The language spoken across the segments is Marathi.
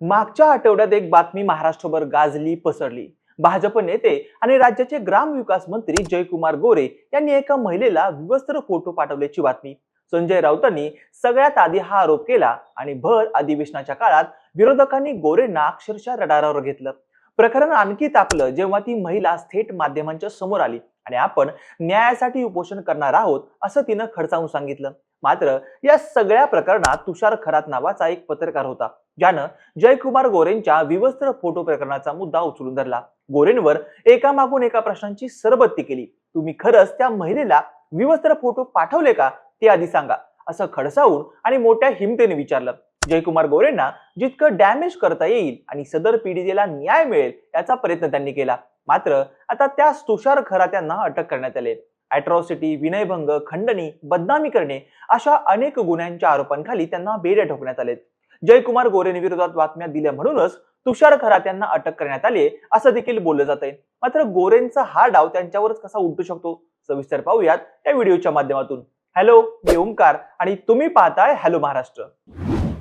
मागच्या आठवड्यात एक बातमी महाराष्ट्रभर गाजली पसरली. भाजप नेते आणि राज्याचे ग्रामविकास मंत्री जयकुमार गोरे यांनी एका महिलेला विवस्त्र फोटो पाठवल्याची बातमी. संजय राऊतांनी सगळ्यात आधी हा आरोप केला आणि भर अधिवेशनाच्या काळात विरोधकांनी गोरेंना अक्षरशः रडारावर घेतलं. प्रकरण आणखी तापलं जेव्हा ती महिला थेट माध्यमांच्या समोर आली आणि आपण न्यायासाठी उपोषण करणार आहोत असं तिनं खडसावून सांगितलं. मात्र या सगळ्या प्रकरणात तुषार खरात नावाचा एक पत्रकार होता ज्यानं जयकुमार गोरेंच्या विवस्त्र फोटो प्रकरणाचा मुद्दा उचलून धरला. गोरेंवर एकामागून एका प्रश्नांची सरबत्ती केली. तुम्ही खरंच त्या महिलेला विवस्त्र फोटो पाठवले का? ते आधी सांगा असं खडसावून आणि मोठ्या हिमतेने विचारलं. जयकुमार गोरेंना जितकं डॅमेज करता येईल आणि सदर पीडितेला न्याय मिळेल याचा प्रयत्न त्यांनी केला. मात्र आता त्याच तुषार खरात्यांना अटक करण्यात आले अॅट्रॉसिटी विनयभंग खंडणी बदनामी करणे अशा अनेक गुन्ह्यांच्या आरोपांखाली त्यांना बेड्या ठोकण्यात आले जयकुमार गोरेंविरोधात बातम्या दिल्या म्हणूनच तुषार खरात यांना अटक करण्यात आली असं देखील बोललं जात आहे मात्र गोरेंचा हा डाव त्यांच्यावरच कसा उलटू शकतो सविस्तर पाहूयात या व्हिडिओच्या माध्यमातून. हॅलो मी ओंकार आणि तुम्ही पाहताय हॅलो महाराष्ट्र.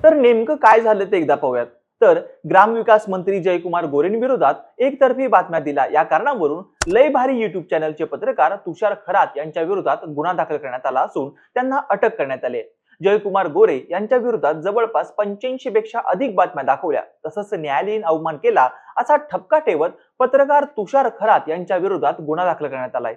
तर नेमकं काय झालं ते एकदा पाहूयात. तर ग्रामविकास मंत्री जयकुमार गोरेंविरोधात एकतर्फी बातम्या दिला या कारणावरून लय भारी युट्यूब चॅनलचे पत्रकार तुषार खरात यांच्या विरोधात गुन्हा दाखल करण्यात आला असून त्यांना अटक करण्यात आली जयकुमार गोरे यांच्या विरोधात जवळपास पंच्याऐंशी पेक्षा अधिक बातम्या दाखवल्या. तसंच न्यायालयीन अवमान केला असा ठपका ठेवत पत्रकार तुषार खरात यांच्या विरोधात गुन्हा दाखल करण्यात आलाय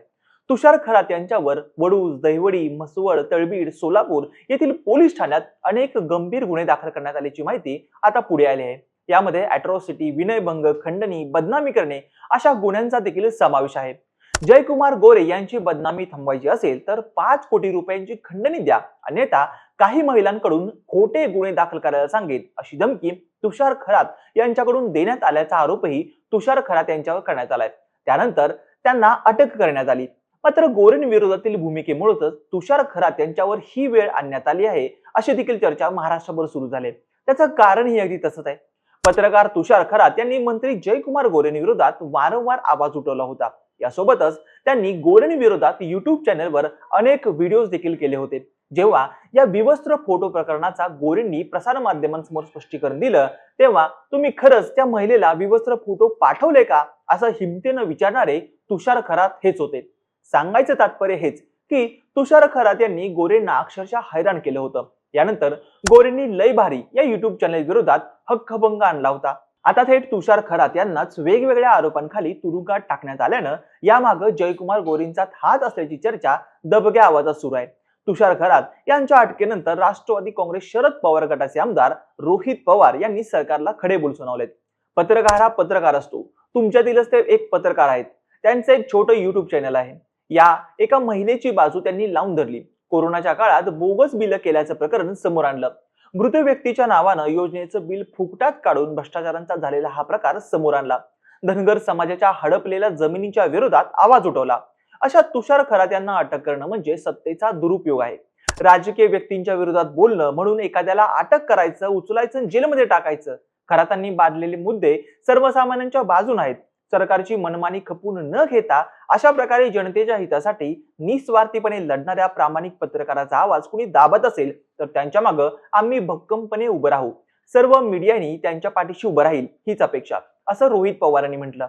तुषार खरात यांच्यावर वडूज दहिवडी म्हसवड तळबीड सोलापूर येथील पोलीस ठाण्यात अनेक गंभीर गुन्हे दाखल करण्यात आल्याची माहिती आता पुढे आली आहे. यामध्ये अॅट्रॉसिटी विनयभंग खंडणी बदनामी करणे अशा गुन्ह्यांचा देखील समावेश आहे. जयकुमार गोरे यांची बदनामी थांबवायची असेल तर पाच कोटी रुपयांची खंडणी द्या. अन्यथा काही महिलांकडून खोटे गुन्हे दाखल करायला सांगेल अशी धमकी तुषार खरात यांच्याकडून देण्यात आल्याचा आरोपही तुषार खरात यांच्यावर करण्यात आलाय. त्यानंतर त्यांना अटक करण्यात आली. मात्र गोरेन विरोधातील भूमिकेमुळेच तुषार खरात यांच्यावर ही वेळ आणण्यात आली आहे अशी देखील चर्चा महाराष्ट्रभर सुरू झाली त्याचं कारणही अगदी तसंच आहे. पत्रकार तुषार खरात यांनी मंत्री जयकुमार गोरेन विरोधात वारंवार आवाज उठवला होता. यासोबतच त्यांनी गोरेन विरोधात युट्यूब चॅनलवर अनेक व्हिडिओज देखील केले होते. जेव्हा या विवस्त्र फोटो प्रकरणाचा गोरेंनी प्रसार माध्यमांसमोर स्पष्टीकरण दिलं तेव्हा तुम्ही खरंच त्या महिलेला विवस्त्र फोटो पाठवले का? असं हिमतीनं विचारणारे तुषार खरात हेच होते. सांगायचं तात्पर्य हेच की तुषार खरात यांनी गोरेंना अक्षरशः हैराण केलं होतं. यानंतर गोरेंनी लय भारी या युट्यूब चॅनल विरोधात हक्कभंग आणला होता. आता थेट तुषार खरात यांनाच वेगवेगळ्या आरोपांखाली तुरुंगात टाकण्यात आल्यानं यामागं जयकुमार गोरेंचा हात असल्याची चर्चा दबक्या आवाजात सुरू आहे. तुषार खरात यांच्या अटकेनंतर राष्ट्रवादी काँग्रेस शरद पवार गटाचे आमदार रोहित पवार यांनी सरकारला खडे बोल सुनावलेत. पत्रकार हा पत्रकार असतो. तुमच्यातीलच ते एक पत्रकार आहेत. त्यांचं एक छोटं युट्यूब चॅनल आहे. या एका महिलेची बाजू त्यांनी लावून धरली. कोरोनाच्या काळात बोगस बिल केल्याचं प्रकरण समोर आणलं. मृत व्यक्तीच्या नावानं योजनेचं बिल फुकटात काढून भ्रष्टाचारांचा झालेला हा प्रकार समोर आणला. धनगर समाजाच्या हडपलेल्या जमिनीच्या विरोधात आवाज उठवला. अशा तुषार खरात यांना अटक करणं म्हणजे सत्तेचा दुरुपयोग आहे. राजकीय व्यक्तींच्या विरोधात बोलणं म्हणून एखाद्याला अटक करायचं उचलायचं जेलमध्ये टाकायचं. खरातांनी बांधलेले मुद्दे सर्वसामान्यांच्या बाजून आहेत. सरकारची मनमानी खपून न घेता अशा प्रकारे जनतेच्या हितासाठी निस्वार्थीपणे लढणाऱ्या प्रामाणिक पत्रकाराचा आवाज कुणी दाबत असेल तर त्यांच्या मागं आम्ही भक्कमपणे उभं राहू. सर्व मीडियानी त्यांच्या पाठीशी उभं राहील हीच अपेक्षा. असं रोहित पवारांनी म्हटलं.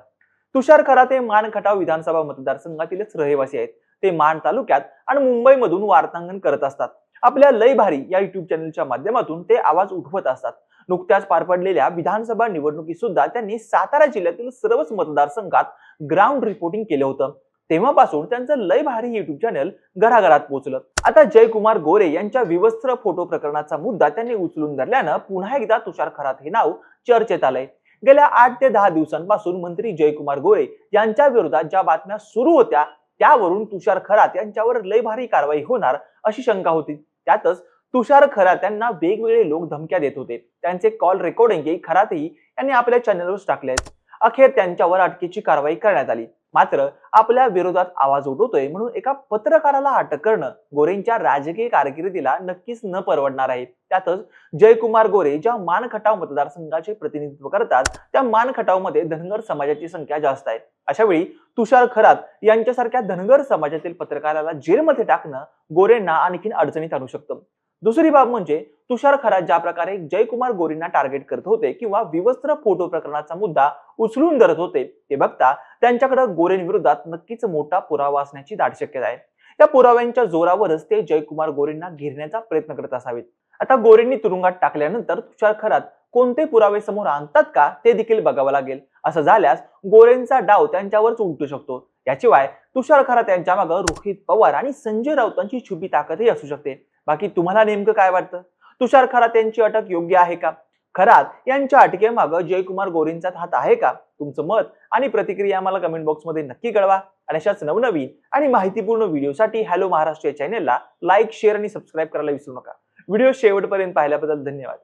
तुषार खराते हे मान खटाव विधानसभा मतदारसंघातीलच रहिवासी आहेत. ते मान तालुक्यात आणि मुंबईमधून वार्तांकन करत असतात. आपल्या लय भारी या युट्यूब चॅनलच्या माध्यमातून ते आवाज उठवत असतात. नुकत्याच पार पडलेल्या विधानसभा निवडणुकीत सुद्धा त्यांनी सातारा जिल्ह्यातील सर्वच मतदारसंघात ग्राउंड रिपोर्टिंग केलं होतं. तेव्हापासून त्यांचं लय भारी युट्यूब चॅनल घराघरात पोहोचलं. आता जयकुमार गोरे यांच्या विवस्त्र फोटो प्रकरणाचा मुद्दा त्यांनी उचलून धरल्यानं पुन्हा एकदा तुषार खरात हे नाव चर्चेत आलंय. गेल्या आठ ते दहा दिवसांपासून मंत्री जयकुमार गोरे यांच्या विरोधात ज्या बातम्या सुरू होत्या त्यावरून तुषार खरात यांच्यावर लय भारी कारवाई होणार अशी शंका होती. त्यातच तुषार खरात यांना वेगवेगळे लोक धमक्या देत होते. त्यांचे कॉल रेकॉर्डिंग खरातही यांनी आपल्या चॅनलवर टाकले. आहेत अखेर त्यांच्यावर अटकेची कारवाई करण्यात आली. मात्र आपल्या विरोधात आवाज उठवतोय म्हणून एका पत्रकाराला अटक करणं गोरेंच्या राजकीय कारकिर्दीला नक्कीच न परवडणार आहे. त्यातच जयकुमार गोरे ज्या मानखटाव मतदारसंघाचे प्रतिनिधित्व करतात त्या मानखटावमध्ये धनगर समाजाची संख्या जास्त आहे. अशा वेळी तुषार खरात यांच्यासारख्या धनगर समाजातील पत्रकाराला जेलमध्ये टाकणं गोरेंना आणखीन अडचणीत आणू शकतं. दुसरी बाब म्हणजे तुषार खरात ज्या प्रकारे जयकुमार गोरींना टार्गेट करत होते किंवा विवस्त्र फोटो प्रकरणाचा मुद्दा उचलून धरत होते ते बघता त्यांच्याकडे गोरेंविरोधात नक्कीच मोठा पुरावा असण्याची दाट शक्यता आहे. त्या पुराव्यांच्या जोरावरच ते जयकुमार गोरेंना घेरण्याचा प्रयत्न करत असावेत. आता गोरेंनी तुरुंगात टाकल्यानंतर तुषार खरात कोणते पुरावे समोर आणतात का ते देखील बघावं लागेल. असं झाल्यास गोरेंचा डाव त्यांच्यावरच उमटू शकतो. याशिवाय तुषार खरात यांच्या मागे रोहित पवार आणि संजय राऊतांची छुपी ताकदही असू शकते. बाकी तुम्हाला नेमकं काय वाटतं? तुषार खरात यांची अटक योग्य आहे का? खरात यांच्या अटकेमागं जयकुमार गोरेंचा हात आहे का? तुमचं मत आणि प्रतिक्रिया आम्हाला कमेंट बॉक्समध्ये नक्की कळवा. आणि अशाच नवनवीन आणि माहितीपूर्ण व्हिडिओसाठी हॅलो महाराष्ट्र या चॅनेलला लाईक शेअर आणि सबस्क्राईब करायला विसरू नका. व्हिडिओ शेवटपर्यंत पाहिल्याबद्दल धन्यवाद.